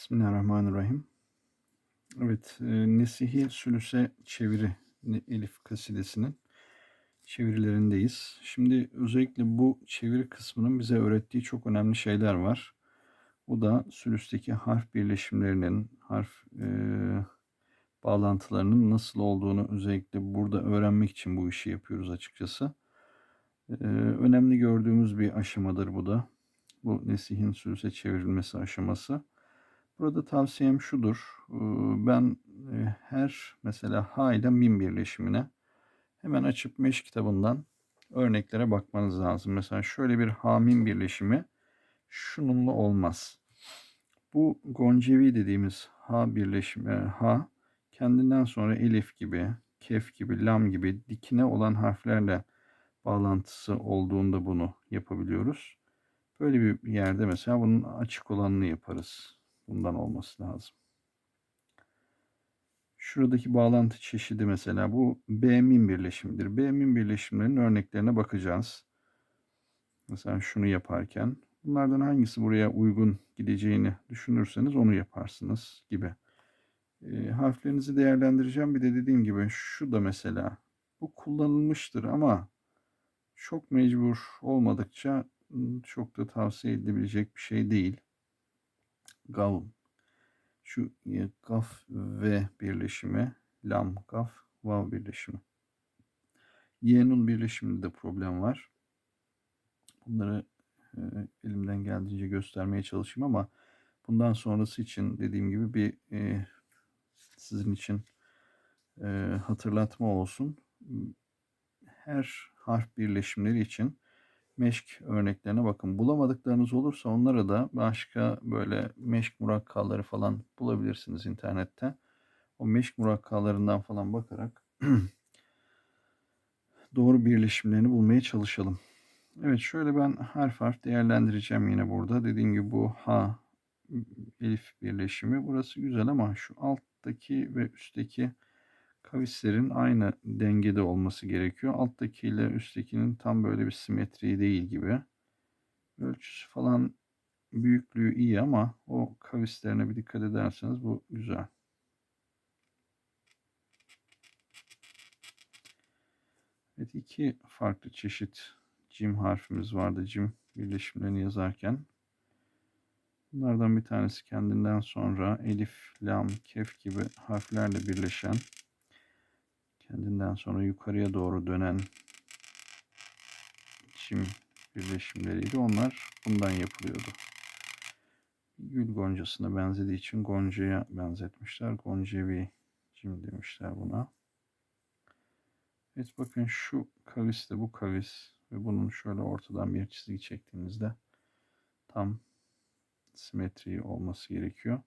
Bismillahirrahmanirrahim. Evet, e, Nesihi Sülüse çeviri Elif kasidesinin çevirilerindeyiz. Şimdi özellikle bu çeviri kısmının bize öğrettiği çok önemli şeyler var. Bu da sülüsteki harf birleşimlerinin, harf e, bağlantılarının nasıl olduğunu özellikle burada öğrenmek için bu işi yapıyoruz açıkçası. E, önemli gördüğümüz bir aşamadır bu da. Bu Nesih'in sülüse çevrilmesi aşaması. Burada tavsiyem şudur. Ben e, her mesela ha ile mim birleşimine hemen açıp meş kitabından örneklere bakmanız lazım. Mesela şöyle bir ha mim birleşimi şununla olmaz. Bu goncevi dediğimiz ha birleşimi ha kendinden sonra elif gibi, kef gibi, lam gibi dikine olan harflerle bağlantısı olduğunda bunu yapabiliyoruz. Böyle bir yerde mesela bunun açık olanını yaparız. Bundan olması lazım. Şuradaki bağlantı çeşidi mesela bu B-min birleşimidir. B-min birleşimlerinin örneklerine bakacağız. Mesela şunu yaparken bunlardan hangisi buraya uygun gideceğini düşünürseniz onu yaparsınız gibi. E, harflerinizi değerlendireceğim. Bir de dediğim gibi şu da mesela bu kullanılmıştır ama çok mecbur olmadıkça çok da tavsiye edilebilecek bir şey değil. Gav şu gaf ve birleşimi, lam gaf vav birleşimi. Y'nun birleşiminde de problem var. Bunları e, elimden geldiğince göstermeye çalışayım ama bundan sonrası için dediğim gibi bir e, sizin için e, hatırlatma olsun. Her harf birleşimleri için meşk örneklerine bakın. Bulamadıklarınız olursa onlara da başka böyle meşk murakkaları falan bulabilirsiniz internette. O meşk murakkalarından falan bakarak doğru birleşimlerini bulmaya çalışalım. Evet şöyle ben harf harf değerlendireceğim yine burada. Dediğim gibi bu ha elif birleşimi. Burası güzel ama şu alttaki ve üstteki kavislerin aynı dengede olması gerekiyor. Alttaki ile üsttekinin tam böyle bir simetri değil gibi. Ölçüsü falan büyüklüğü iyi ama o kavislerine bir dikkat ederseniz bu güzel. Evet iki farklı çeşit cim harfimiz vardı cim birleşimlerini yazarken. Bunlardan bir tanesi kendinden sonra elif, lam, kef gibi harflerle birleşen kendinden sonra yukarıya doğru dönen çim birleşimleriydi. Onlar bundan yapılıyordu. Gül goncasına benzediği için goncaya benzetmişler. Goncevi cim demişler buna. Evet bakın şu kavis de bu kavis ve bunun şöyle ortadan bir çizgi çektiğimizde tam simetri olması gerekiyor.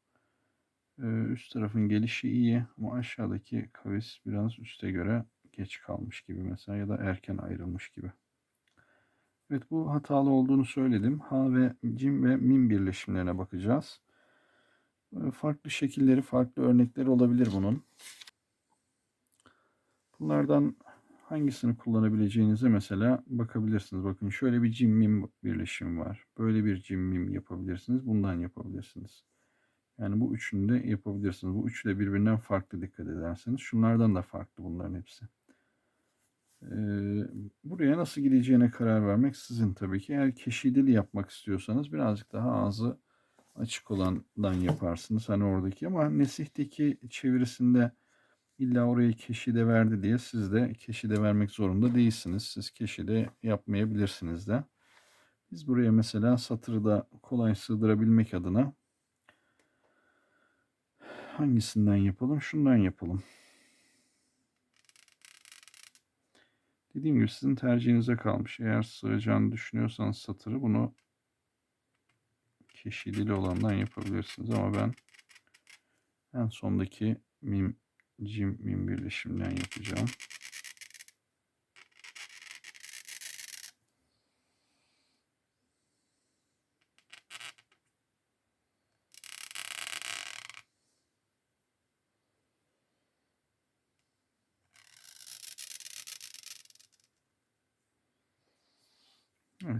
Üst tarafın gelişi iyi ama aşağıdaki kavis biraz üste göre geç kalmış gibi mesela ya da erken ayrılmış gibi. Evet bu hatalı olduğunu söyledim. Ha ve cim ve mim birleşimlerine bakacağız. Farklı şekilleri, farklı örnekleri olabilir bunun. Bunlardan hangisini kullanabileceğinize mesela bakabilirsiniz. Bakın şöyle bir cim mim birleşimi var. Böyle bir cim mim yapabilirsiniz. Bundan yapabilirsiniz. Yani bu üçünü de yapabilirsiniz. Bu üçü de birbirinden farklı dikkat ederseniz. Şunlardan da farklı bunların hepsi. Ee, buraya nasıl gideceğine karar vermek sizin tabii ki. Eğer keşideli yapmak istiyorsanız birazcık daha ağzı açık olandan yaparsınız. Hani oradaki ama Nesih'teki çevirisinde illa orayı keşide verdi diye siz de keşide vermek zorunda değilsiniz. Siz keşide yapmayabilirsiniz de. Biz buraya mesela satırı da kolay sığdırabilmek adına hangisinden yapalım? Şundan yapalım. Dediğim gibi sizin tercihinize kalmış. Eğer sığacağını düşünüyorsanız satırı bunu keşidili olandan yapabilirsiniz. Ama ben en sondaki mim, cim, mim birleşiminden yapacağım.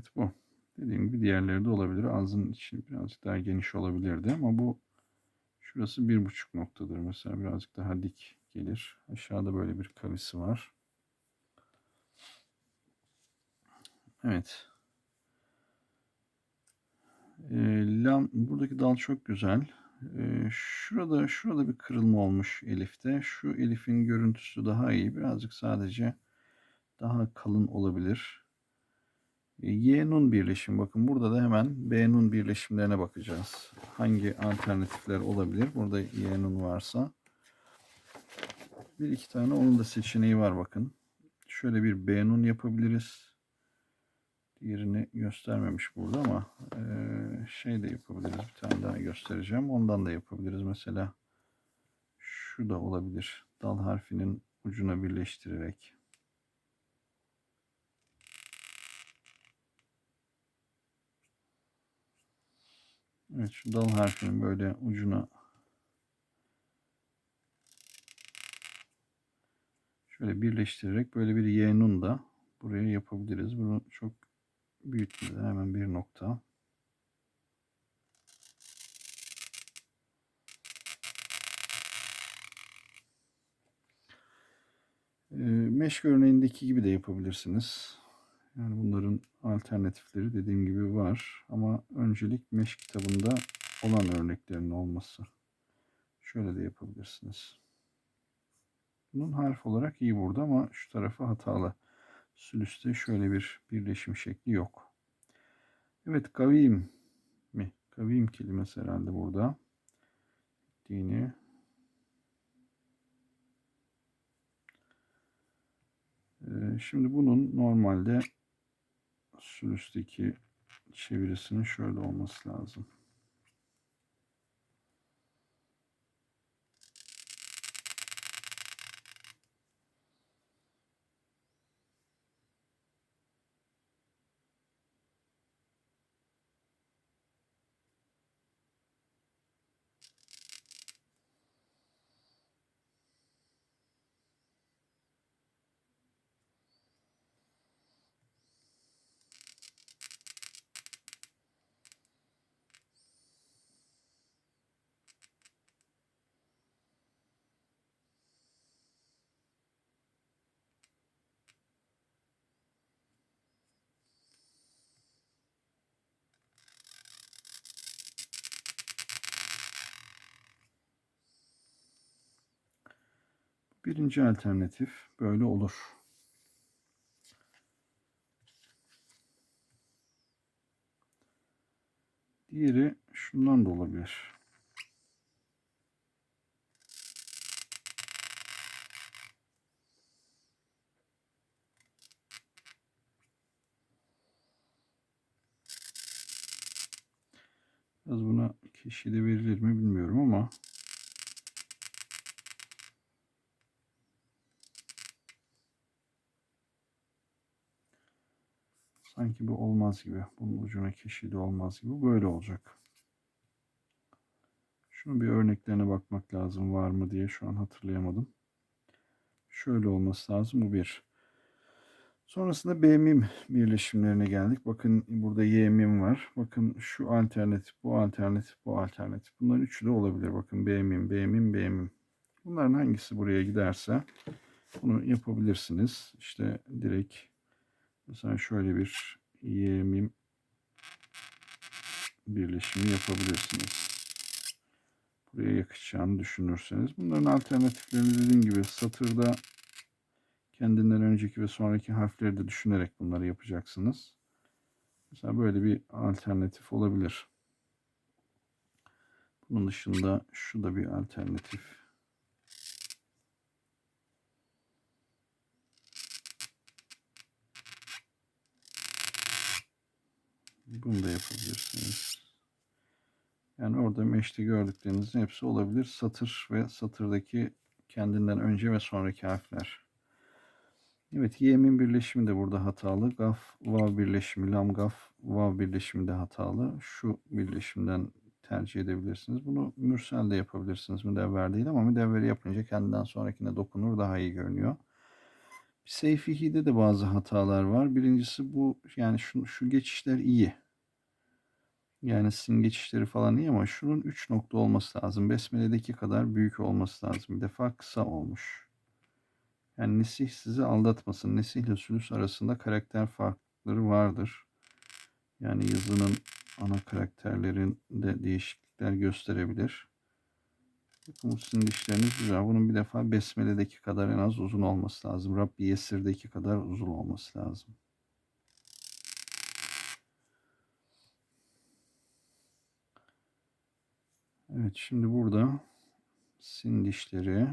Evet bu. Dediğim gibi diğerleri de olabilir. Ağzının içi birazcık daha geniş olabilirdi ama bu Şurası bir buçuk noktadır mesela birazcık daha dik gelir. Aşağıda böyle bir kavisi var. Evet. E, lam, buradaki dal çok güzel. E, şurada şurada bir kırılma olmuş Elif'te. Şu Elif'in görüntüsü daha iyi. Birazcık sadece daha kalın olabilir. E, Y nun birleşim bakın burada da hemen B nun birleşimlerine bakacağız. Hangi alternatifler olabilir? Burada Y nun varsa. Bir iki tane onun da seçeneği var bakın. Şöyle bir B nun yapabiliriz. Diğerini göstermemiş burada ama e, şey de yapabiliriz. Bir tane daha göstereceğim. Ondan da yapabiliriz. Mesela şu da olabilir. Dal harfinin ucuna birleştirerek. Evet şu dal harfinin böyle ucuna şöyle birleştirerek böyle bir y'nun da buraya yapabiliriz. Bunu çok büyütmeden hemen bir nokta. E, meşk örneğindeki gibi de yapabilirsiniz. Yani bunların alternatifleri dediğim gibi var. Ama öncelik meş kitabında olan örneklerin olması. Şöyle de yapabilirsiniz. Bunun harf olarak iyi burada ama şu tarafı hatalı. Sülüste şöyle bir birleşim şekli yok. Evet kavim mi? Kavim kelimesi herhalde burada. Dini. Ee, şimdi bunun normalde sülüsteki çevirisinin şöyle olması lazım. Birinci alternatif böyle olur. Diğeri şundan da olabilir. Biraz buna kişi verilir mi bilmiyorum ama Sanki bu olmaz gibi. Bunun ucuna keşidi olmaz gibi. Böyle olacak. Şunun bir örneklerine bakmak lazım var mı diye şu an hatırlayamadım. Şöyle olması lazım. Bu bir. Sonrasında B mim birleşimlerine geldik. Bakın burada Y mim var. Bakın şu alternatif, bu alternatif, bu alternatif. Bunların üçü de olabilir. Bakın B mim, B mim, B mim. Bunların hangisi buraya giderse bunu yapabilirsiniz. İşte direkt Mesela şöyle bir yemim birleşimi yapabilirsiniz. Buraya yakışacağını düşünürseniz. Bunların alternatiflerini dediğim gibi satırda kendinden önceki ve sonraki harfleri de düşünerek bunları yapacaksınız. Mesela böyle bir alternatif olabilir. Bunun dışında şu da bir alternatif. Bunu da yapabilirsiniz. Yani orada meşte gördüklerinizin hepsi olabilir. Satır ve satırdaki kendinden önce ve sonraki harfler. Evet, yemin birleşimi de burada hatalı. Gaf, vav birleşimi, lam, gaf, vav birleşimi de hatalı. Şu birleşimden tercih edebilirsiniz. Bunu mürsel de yapabilirsiniz. Müdevver değil ama müdevveri yapınca kendinden sonrakine dokunur daha iyi görünüyor. Seyfihi'de de bazı hatalar var. Birincisi bu yani şu, şu geçişler iyi. Yani sizin geçişleri falan iyi ama şunun 3 nokta olması lazım. Besmele'deki kadar büyük olması lazım. Bir defa kısa olmuş. Yani Nesih sizi aldatmasın. Nesih ile Sülüs arasında karakter farkları vardır. Yani yazının ana karakterlerinde değişiklikler gösterebilir. Bakın sizin dişleriniz güzel. Bunun bir defa Besmele'deki kadar en az uzun olması lazım. Rabbi Yesir'deki kadar uzun olması lazım. Evet şimdi burada sin dişleri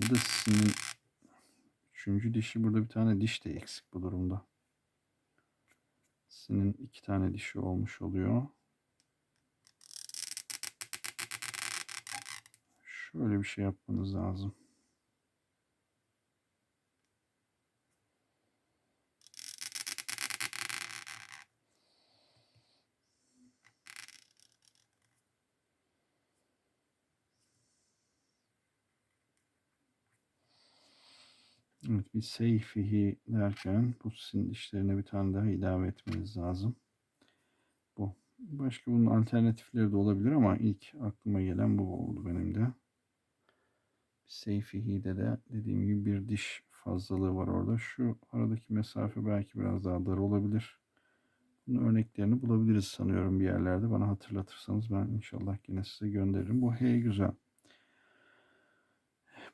Bu da sinin üçüncü dişi. Burada bir tane diş de eksik bu durumda. Sinin iki tane dişi olmuş oluyor. Şöyle bir şey yapmanız lazım. Evet bir seyfihi derken bu sizin dişlerine bir tane daha ilave etmeniz lazım. Bu. Başka bunun alternatifleri de olabilir ama ilk aklıma gelen bu oldu benim de. Seyfihi'de de dediğim gibi bir diş fazlalığı var orada. Şu aradaki mesafe belki biraz daha dar olabilir. Bunun örneklerini bulabiliriz sanıyorum bir yerlerde. Bana hatırlatırsanız ben inşallah yine size gönderirim. Bu H güzel.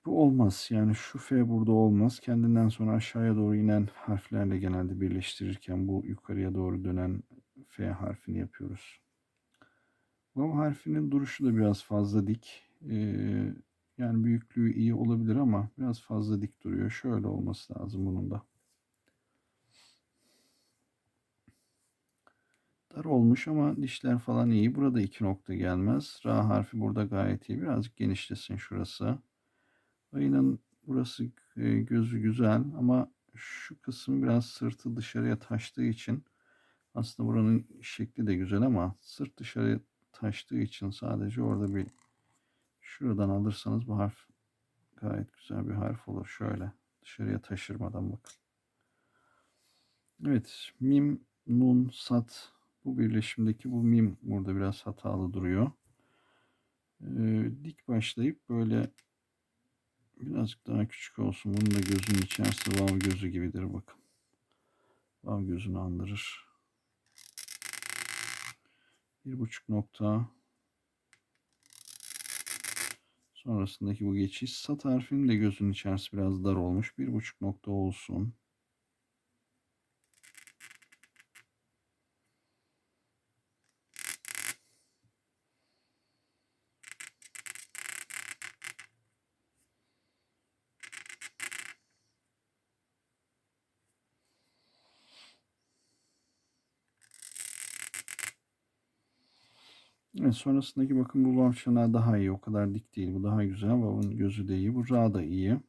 Bu olmaz. Yani şu F burada olmaz. Kendinden sonra aşağıya doğru inen harflerle genelde birleştirirken bu yukarıya doğru dönen F harfini yapıyoruz. Vav harfinin duruşu da biraz fazla dik. Ee, yani büyüklüğü iyi olabilir ama biraz fazla dik duruyor. Şöyle olması lazım bunun da. Dar olmuş ama dişler falan iyi. Burada iki nokta gelmez. Ra harfi burada gayet iyi. Birazcık genişlesin şurası. Ayının burası e, gözü güzel ama şu kısım biraz sırtı dışarıya taştığı için aslında buranın şekli de güzel ama sırt dışarıya taştığı için sadece orada bir şuradan alırsanız bu harf gayet güzel bir harf olur. Şöyle dışarıya taşırmadan bakın. Evet mim, nun, sat bu birleşimdeki bu mim burada biraz hatalı duruyor. Ee, dik başlayıp böyle Birazcık daha küçük olsun. Bunun da gözünün içerisi vav gözü gibidir bakın. Vav gözünü andırır. Bir buçuk nokta. Sonrasındaki bu geçiş. Sat harfinin de gözünün içerisi biraz dar olmuş. Bir buçuk nokta olsun. Evet, sonrasındaki bakın bu vav daha iyi. O kadar dik değil. Bu daha güzel. Vav'ın gözü de iyi. Bu ra da iyi.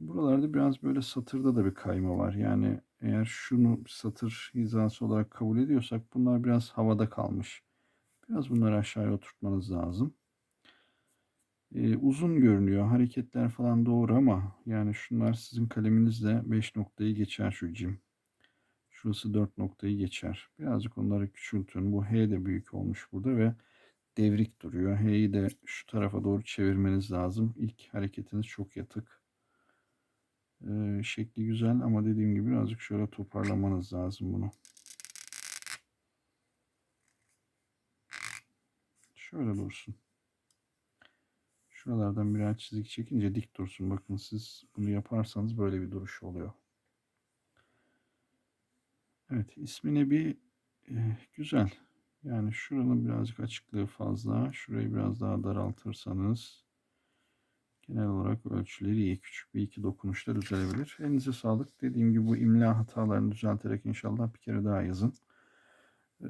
Buralarda biraz böyle satırda da bir kayma var. Yani eğer şunu satır hizası olarak kabul ediyorsak bunlar biraz havada kalmış. Biraz bunları aşağıya oturtmanız lazım. Ee, uzun görünüyor. Hareketler falan doğru ama yani şunlar sizin kaleminizle 5 noktayı geçer şu cim. Şurası 4 noktayı geçer. Birazcık onları küçültün. Bu H de büyük olmuş burada ve devrik duruyor. H'yi de şu tarafa doğru çevirmeniz lazım. İlk hareketiniz çok yatık. Ee, şekli güzel ama dediğim gibi birazcık şöyle toparlamanız lazım bunu. Şöyle dursun. Şuralardan birer çizik çekince dik dursun. Bakın siz bunu yaparsanız böyle bir duruş oluyor. Evet ismine bir e, güzel. Yani şuranın birazcık açıklığı fazla. Şurayı biraz daha daraltırsanız genel olarak ölçüleri iyi. Küçük bir iki dokunuşlar düzelebilir. Elinize sağlık. Dediğim gibi bu imla hatalarını düzelterek inşallah bir kere daha yazın. Ee,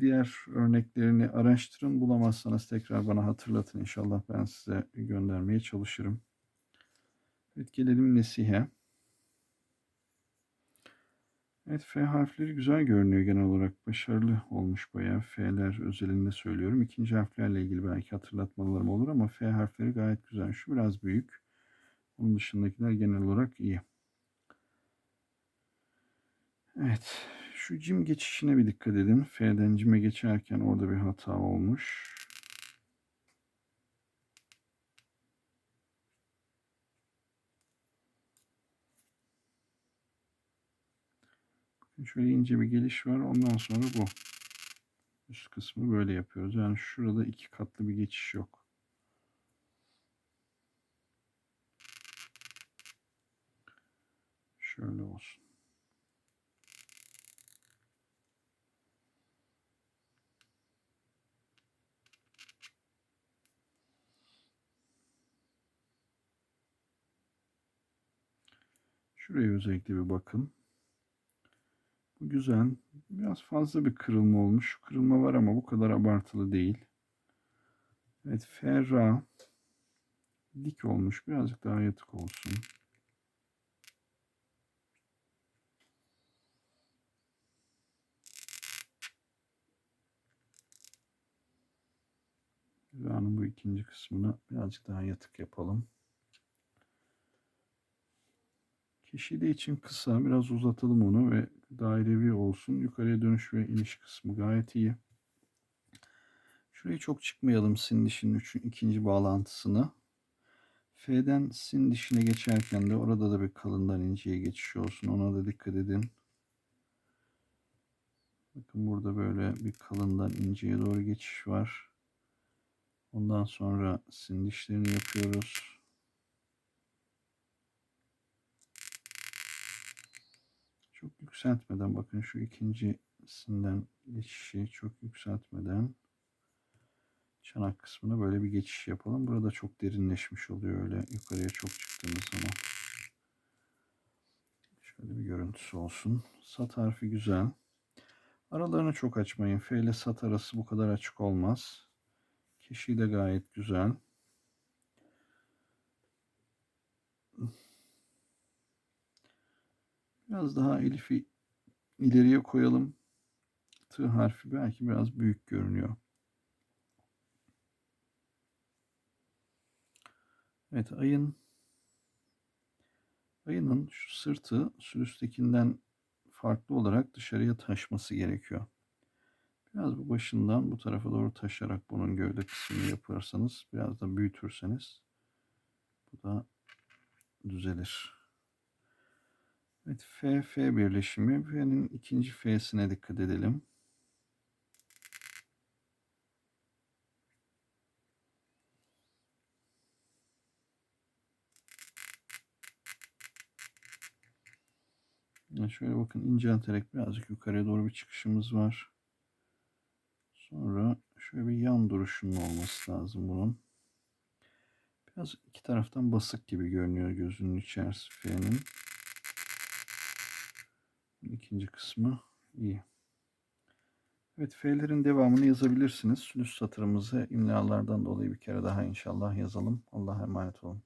diğer örneklerini araştırın. Bulamazsanız tekrar bana hatırlatın. İnşallah ben size göndermeye çalışırım. Evet gelelim Nesihe. Evet F harfleri güzel görünüyor genel olarak. Başarılı olmuş bayağı. F'ler özelinde söylüyorum. İkinci harflerle ilgili belki hatırlatmalarım olur ama F harfleri gayet güzel. Şu biraz büyük. Onun dışındakiler genel olarak iyi. Evet. Şu cim geçişine bir dikkat edin. F'den cime geçerken orada bir hata olmuş. Şöyle ince bir geliş var. Ondan sonra bu. Üst kısmı böyle yapıyoruz. Yani şurada iki katlı bir geçiş yok. Şöyle olsun. Şuraya özellikle bir bakın. Güzel. Biraz fazla bir kırılma olmuş. Kırılma var ama bu kadar abartılı değil. Evet ferra dik olmuş. Birazcık daha yatık olsun. Ferra'nın bu ikinci kısmını birazcık daha yatık yapalım. Kişili için kısa. Biraz uzatalım onu ve dairevi olsun. Yukarıya dönüş ve iniş kısmı gayet iyi. Şurayı çok çıkmayalım sin dişinin üçün, ikinci bağlantısını. F'den sin dişine geçerken de orada da bir kalından inceye geçiş olsun. Ona da dikkat edin. Bakın burada böyle bir kalından inceye doğru geçiş var. Ondan sonra sin dişlerini yapıyoruz. Çok yükseltmeden bakın şu ikincisinden geçişi çok yükseltmeden çanak kısmına böyle bir geçiş yapalım. Burada çok derinleşmiş oluyor öyle yukarıya çok çıktığımız zaman. Şöyle bir görüntüsü olsun. Sat harfi güzel. Aralarını çok açmayın. F ile sat arası bu kadar açık olmaz. Kişi de gayet güzel. Biraz daha elifi ileriye koyalım. T harfi belki biraz büyük görünüyor. Evet ayın ayının şu sırtı sülüstekinden farklı olarak dışarıya taşması gerekiyor. Biraz bu başından bu tarafa doğru taşarak bunun gövde kısmını yaparsanız biraz da büyütürseniz bu da düzelir. Evet F, F birleşimi. F'nin ikinci F'sine dikkat edelim. Yani şöyle bakın incelterek birazcık yukarıya doğru bir çıkışımız var. Sonra şöyle bir yan duruşunun olması lazım bunun. Biraz iki taraftan basık gibi görünüyor gözünün içerisi F'nin. İkinci kısmı iyi. Evet F'lerin devamını yazabilirsiniz. Sülüs satırımızı imlalardan dolayı bir kere daha inşallah yazalım. Allah'a emanet olun.